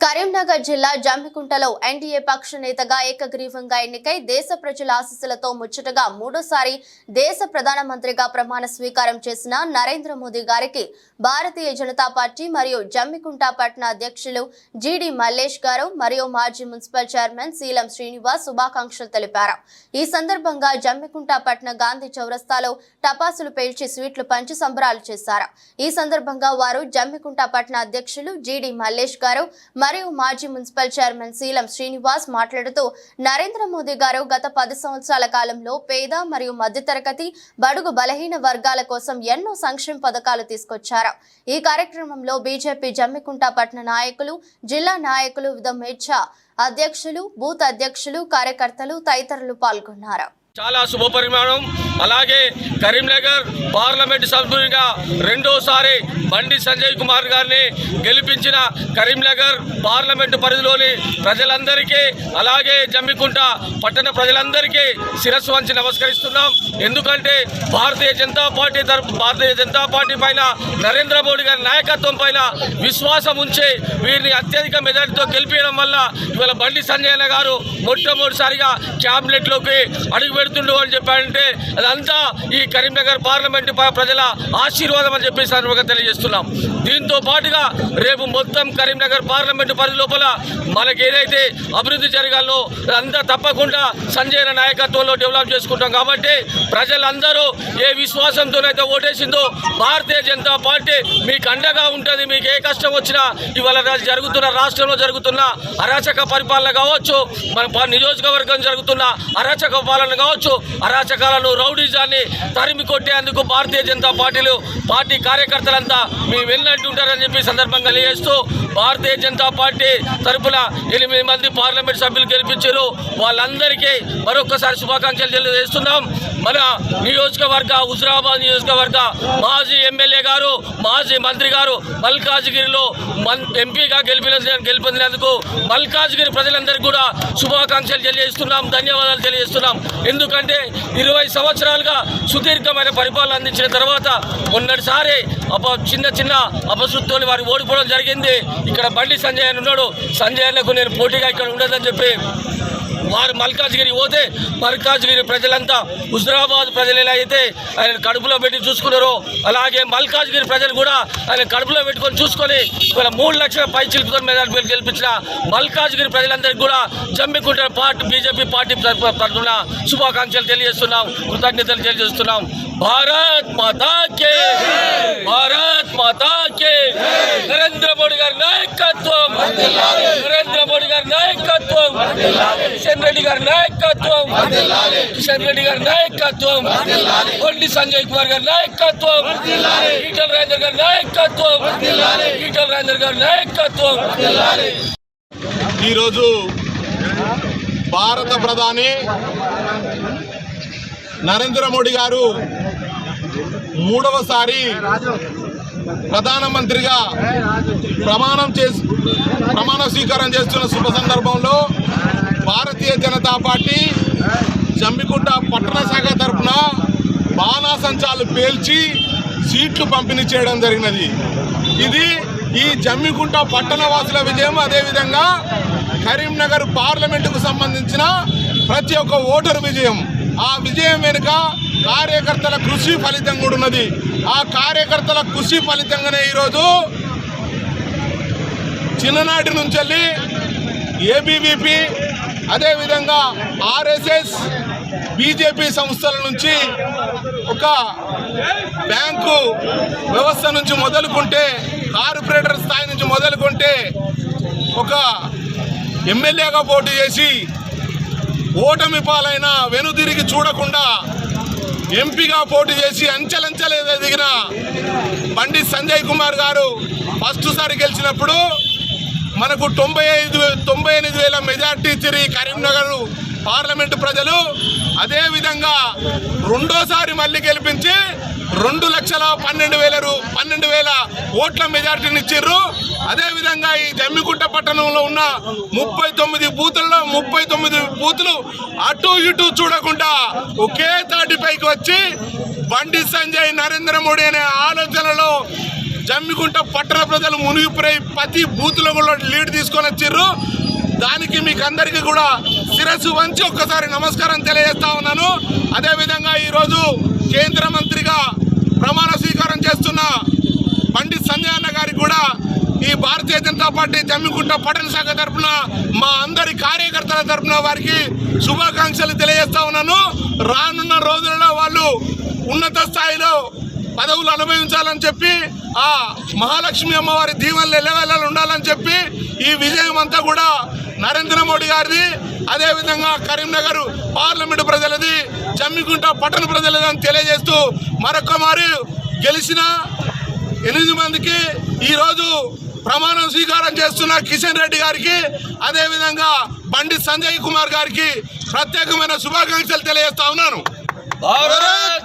కరీంనగర్ జిల్లా జమ్మికుంటలో ఎన్డీఏ పక్ష నేతగా ఏకగ్రీవంగా ఎన్నికై దేశ ప్రజల ఆశీస్సులతో ముచ్చటగా మూడోసారి దేశ ప్రధానమంత్రిగా ప్రమాణ స్వీకారం చేసిన నరేంద్ర మోదీ గారికి భారతీయ జనతా పార్టీ మరియు జమ్మికుంట పట్టణ అధ్యక్షులు జీడి మల్లేష్ గారు మరియు మాజీ మున్సిపల్ చైర్మన్ సీలం శ్రీనివాస్ శుభాకాంక్షలు తెలిపారు. ఈ సందర్భంగా జమ్మికుంట పట్టణ గాంధీ చౌరస్తాలో టపాసులు పేల్చి స్వీట్లు పంచి సంబరాలు చేశారు. ఈ సందర్భంగా వారు జమ్మికుంట పట్టణ అధ్యక్షులు జీడి మల్లేష్ గారు మరియు మాజీ మున్సిపల్ చైర్మన్ శీలం శ్రీనివాస్ మాట్లాడుతూ నరేంద్ర మోదీ గారు గత పది సంవత్సరాల కాలంలో పేద మరియు మధ్యతరగతి బడుగు బలహీన వర్గాల కోసం ఎన్నో సంక్షేమ పథకాలు తీసుకొచ్చారు. ఈ కార్యక్రమంలో బీజేపీ జమ్మికుంట పట్టణ నాయకులు జిల్లా నాయకులు విధ మేర్చా అధ్యక్షులు బూత్ అధ్యక్షులు కార్యకర్తలు తదితరులు పాల్గొన్నారు. చాలా శుభ పరిమాణం అలాగే కరీంనగర్ పార్లమెంట్ సభ్యునిగా రెండోసారి బండి సంజయ్ కుమార్ గారిని గెలిపించిన కరీంనగర్ పార్లమెంటు పరిధిలోని ప్రజలందరికీ అలాగే జమ్మికుంట పట్టణ ప్రజలందరికీ శిరస్సు వంచి నమస్కరిస్తున్నాం. ఎందుకంటే భారతీయ జనతా పార్టీ తరపు భారతీయ జనతా పార్టీ పైన నరేంద్ర మోడీ గారి నాయకత్వం పైన విశ్వాసం ఉంచి వీరిని అత్యధిక మెజార్టీతో గెలిపించడం వల్ల ఇవాళ బండి సంజయ్ గారు మొట్టమొదటిసారిగా క్యాబినెట్లోకి అడుగు పెడుతుండు అని చెప్పారంటే అదంతా ఈ కరీంనగర్ పార్లమెంటు ప- ప్రజల ఆశీర్వాదం అని చెప్పి సందర్భంగా తెలియజేస్తున్నాం. దీంతో పాటుగా రేపు మొత్తం కరీంనగర్ పార్లమెంటు పరిధి లోపల మనకి ఏదైతే అభివృద్ధి జరగాలో అదంతా తప్పకుండా సంజయ్ నాయకత్వంలో డెవలప్ చేసుకుంటాం కాబట్టి ప్రజలందరూ ఏ విశ్వాసంతోనైతే ఓటేసిందో భారతీయ జనతా పార్టీ మీకు అండగా ఉంటుంది మీకు ఏ కష్టం వచ్చినా ఇవాళ జరుగుతున్న రాష్ట్రంలో జరుగుతున్న అరాచక పరిపాలన కావచ్చు మన నియోజకవర్గం జరుగుతున్న అరాచక పాలన కావచ్చు అరాచకాలను రౌడీజాన్ని తరిమి కొట్టేందుకు భారతీయ జనతా పార్టీలు పార్టీ కార్యకర్తలంతా మీ వెళ్ళినట్టు ఉంటారని చెప్పి సందర్భంగా తెలియజేస్తూ భారతీయ జనతా పార్టీ తరపున ఎనిమిది మంది పార్లమెంట్ సభ్యులు గెలిపించారు. వాళ్ళందరికీ మరొకసారి శుభాకాంక్షలు తెలియజేస్తున్నాం. మన నియోజకవర్గ హుజరాబాద్ నియోజకవర్గ మాజీ ఎమ్మెల్యే గారు మాజీ మంత్రి గారు మల్కాజ్గిరిలో మన్ ఎంపీగా గెలిపిన గెలిపొందినందుకు మల్కాజ్గిరి ప్రజలందరికీ కూడా శుభాకాంక్షలు తెలియజేస్తున్నాం ధన్యవాదాలు తెలియజేస్తున్నాం. ఎందుకంటే ఇరవై సంవత్సరాలుగా సుదీర్ఘమైన పరిపాలన అందించిన తర్వాత మొన్నటిసారి అప చిన్న చిన్న అపశృతితో వారు ఓడిపోవడం జరిగింది. ఇక్కడ బండి సంజయ్ అని ఉన్నాడు. సంజయ్ అన్నకు నేను పోటీగా ఇక్కడ ఉండదని చెప్పి వారు మల్కాజ్గిరి పోతే మల్కాజ్గిరి ప్రజలంతా హుజరాబాద్ ప్రజలు ఎలా అయితే ఆయన కడుపులో పెట్టి చూసుకున్నారో అలాగే మల్కాజ్గిరి ప్రజలు కూడా ఆయన కడుపులో పెట్టుకొని చూసుకొని ఇవాళ మూడు లక్షల పై చిలుకుతో మీద గెలిపించిన మల్కాజ్గిరి ప్రజలందరికీ కూడా జమ్మికుంట పార్టీ బీజేపీ పార్టీ తరఫున శుభాకాంక్షలు తెలియజేస్తున్నాం కృతజ్ఞతలు తెలియజేస్తున్నాం. భారత్ మాతా కే భారత్ మాతా కే నరేంద్ర మోడీ గారి నాయకత్వం నరేంద్ర మోడీ గారి నాయకత్వం. రెడ్డి గారి నాయకత్వం. కిషన్ రెడ్డి గారి నాయకత్వం. కొండి సంజయ్ కుమార్ గారి నాయకత్వం. ఈటల్ రాజేందర్ గారి నాయకత్వం. ఈటల్ రాజేందర్ గారి నాయకత్వం. ఈరోజు భారత ప్రధాని నరేంద్ర మోడీ గారు మూడవసారి ప్రధానమంత్రిగా ప్రమాణం చేసి ప్రమాణ స్వీకారం చేస్తున్న శుభ సందర్భంలో భారతీయ జనతా పార్టీ జమ్మికుంట పట్టణ శాఖ తరఫున బాణాసంచాలు పేల్చి సీట్లు పంపిణీ చేయడం జరిగినది. ఇది ఈ జమ్మికుంట పట్టణ వాసుల విజయం. అదేవిధంగా కరీంనగర్ పార్లమెంటుకు సంబంధించిన ప్రతి ఒక్క ఓటరు విజయం. ఆ విజయం వెనుక కార్యకర్తల కృషి ఫలితం కూడా ఉన్నది. ఆ కార్యకర్తల కృషి ఫలితంగానే ఈరోజు చిన్ననాటి నుంచి వెళ్ళి ఏబీవీపీ అదేవిధంగా ఆర్ఎస్ఎస్ బీజేపీ సంస్థల నుంచి ఒక బ్యాంకు వ్యవస్థ నుంచి మొదలుకుంటే కార్పొరేటర్ స్థాయి నుంచి మొదలుకుంటే ఒక ఎమ్మెల్యేగా పోటీ చేసి ఓటమి పాలైన వెనుదిరిగి చూడకుండా ఎంపీగా పోటీ చేసి అంచెలంచెలు ఎదిగిన బండి సంజయ్ కుమార్ గారు ఫస్ట్ సారి గెలిచినప్పుడు మనకు తొంభై ఐదు తొంభై ఎనిమిది వేల మెజార్టీ ఇచ్చారు కరీంనగర్ పార్లమెంటు ప్రజలు. అదేవిధంగా రెండోసారి మళ్ళీ గెలిపించి రెండు లక్షల పన్నెండు వేల రూ- పన్నెండు వేల ఓట్ల మెజార్టీని ఇచ్చిర్రు అదేవిధంగా ఈ జమ్మికుంట పట్టణంలో ఉన్న ముప్పై తొమ్మిది బూతుల్లో ముప్పై తొమ్మిది బూతులు అటు ఇటు చూడకుండా ఒకే తాటిపైకి వచ్చి బండి సంజయ్ నరేంద్ర మోడీ అనే ఆలోచనలో జమ్మికుంట పట్టణ ప్రజలు మునిగిపోయి ప్రతి బూత్లో కూడా లీడ్ తీసుకొని వచ్చారు దానికి మీకు అందరికీ కూడా శిరస్సు వంచి ఒక్కసారి నమస్కారం తెలియజేస్తా ఉన్నాను. అదేవిధంగా ఈరోజు కేంద్ర మంత్రిగా ప్రమాణ స్వీకారం చేస్తున్న పండిత్ సంజయ్ అన్న గారికి కూడా ఈ భారతీయ జనతా పార్టీ జమ్మికుంట పట్టణ శాఖ తరఫున మా అందరి కార్యకర్తల తరఫున వారికి శుభాకాంక్షలు తెలియజేస్తా ఉన్నాను. రానున్న రోజులలో వాళ్ళు ఉన్నత స్థాయిలో పదవులు అనుభవించాలని చెప్పి ఆ మహాలక్ష్మి అమ్మవారి దీవెనలు ఎల్లవెల్లలు ఉండాలని చెప్పి ఈ విజయం అంతా కూడా నరేంద్ర మోడీ గారిది. అదేవిధంగా కరీంనగర్ పార్లమెంటు ప్రజలది జమ్మికుంట పట్టణ ప్రజలది అని తెలియజేస్తూ మరొకమారి గెలిచిన ఎనిమిది మందికి ఈరోజు ప్రమాణం స్వీకారం చేస్తున్న కిషన్ రెడ్డి గారికి అదేవిధంగా బండి సంజయ్ కుమార్ గారికి ప్రత్యేకమైన శుభాకాంక్షలు తెలియజేస్తా ఉన్నాను.